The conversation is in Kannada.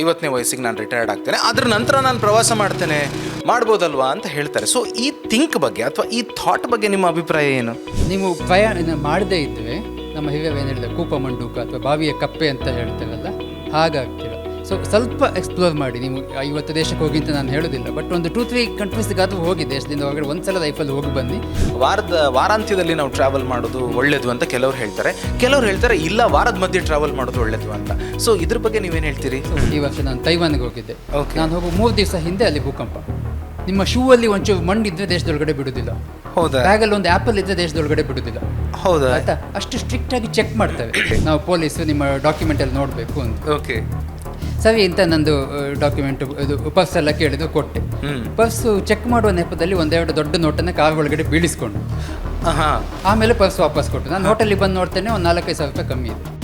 ಐವತ್ತನೇ ವಯಸ್ಸಿಗೆ ನಾನು ರಿಟೈರ್ಡ್ ಆಗ್ತೇನೆ, ಅದ್ರ ನಂತರ ನಾನು ಪ್ರವಾಸ ಮಾಡ್ತೇನೆ. ಮಾಡ್ಬೋದಲ್ವಾ ಅಂತ ಹೇಳ್ತಾರೆ. ಸೊ ಈ ಥಿಂಕ್ ಬಗ್ಗೆ ಅಥವಾ ಈ ಥಾಟ್ ಬಗ್ಗೆ ನಿಮ್ಮ ಅಭಿಪ್ರಾಯ ಏನು? ನೀವು ಪ್ರಯಾಣ ಮಾಡದೇ ಇದ್ದರೆ ನಮ್ಮ ಹಿರಿಯರು ಏನು ಕೂಪ ಮಂಡೂಕ ಅಥವಾ ಬಾವಿಯ ಕಪ್ಪೆ ಅಂತ ಹೇಳ್ತೇವಲ್ಲ? ಹಾಗಾಗ್ತೀರ? ಸೊ ಸ್ವಲ್ಪ ಎಕ್ಸ್ಪ್ಲೋರ್ ಮಾಡಿ. ನೀವು ಐವತ್ತು ದೇಶಕ್ಕೆ ಹೋಗಿ ಅಂತ ನಾನು ಹೇಳೋದಿಲ್ಲ. ಬಟ್ ಒಂದು ಟೂ ತ್ರೀ ಕಂಟ್ರೀಸ್ಗಾದ್ರೂ ಹೋಗಿ ದೇಶದಿಂದ ಹೊರಗಡೆ ಒಂದ್ಸಲ ಲೈಫಲ್ಲಿ ಹೋಗಿ ಬನ್ನಿ ವಾರದ ವಾರಾಂತ್ಯದಲ್ಲಿ ನಾವು ಟ್ರಾವೆಲ್ ಮಾಡೋದು ಒಳ್ಳೇದು ಅಂತ ಕೆಲವರು ಹೇಳ್ತಾರೆ. ಕೆಲವರು ಹೇಳ್ತಾರೆ ಇಲ್ಲ ವಾರದ ಮಧ್ಯೆ ಟ್ರಾವೆಲ್ ಮಾಡೋದು ಒಳ್ಳೇದು ಅಂತ. ಸೊ ಇದ್ರ ಬಗ್ಗೆ ನೀವೇನು ಹೇಳ್ತೀರಿ? ಈ ವರ್ಷ ನಾನು ತೈವಾನ್ಗೆ ಹೋಗಿದ್ದೆ. ಓಕೆ ನಾನು ಹೋಗಿ ಮೂರು ದಿವಸ ಹಿಂದೆ ಅಲ್ಲಿ ಭೂಕಂಪ. ನಿಮ್ಮ ಶೂ ಅಲ್ಲಿ ಒಂಚೂರು ಮಣ್ಣಿದ್ರೆ ದೇಶದೊಳಗಡೆ ಬಿಡುದಿಲ್ಲ. ಹೌದಾ? ಬ್ಯಾಗಲ್ಲಿ ಒಂದು ಆ್ಯಪಲ್ ಇದ್ರೆ ದೇಶದೊಳಗಡೆ ಬಿಡುದಿಲ್ಲ. ಹೌದಾ? ಆಯ್ತಾ? ಅಷ್ಟು ಸ್ಟ್ರಿಕ್ಟ್ ಆಗಿ ಚೆಕ್ ಮಾಡ್ತೇವೆ. ನಾವು ಪೊಲೀಸ್ ನಿಮ್ಮ ಡಾಕ್ಯುಮೆಂಟ್ ಅಲ್ಲಿ ನೋಡಬೇಕು ಅಂತ. ಓಕೆ ಸರಿ ಇಂಥ ನಂದು ಡಾಕ್ಯುಮೆಂಟ್ ಇದು ಪರ್ಸ್ ಎಲ್ಲ ಕೇಳಿದ್ದು ಕೊಟ್ಟೆ. ಪರ್ಸ್ ಚೆಕ್ ಮಾಡುವ ನೆಪದಲ್ಲಿ ಒಂದೆರಡು ದೊಡ್ಡ ನೋಟನ್ನು ಕಾರ್ ಒಳಗಡೆ ಬೀಳಿಸ್ಕೊಂಡು. ಹಾಂ ಆಮೇಲೆ ಪರ್ಸ್ ವಾಪಸ್ ಕೊಟ್ಟು. ನಾನು ಹೋಟೆಲಿಗೆ ಬಂದು ನೋಡ್ತೇನೆ ಒಂದು ನಾಲ್ಕೈದು ಸಾವಿರ ರೂಪಾಯಿ ಕಮ್ಮಿ ಇದೆ.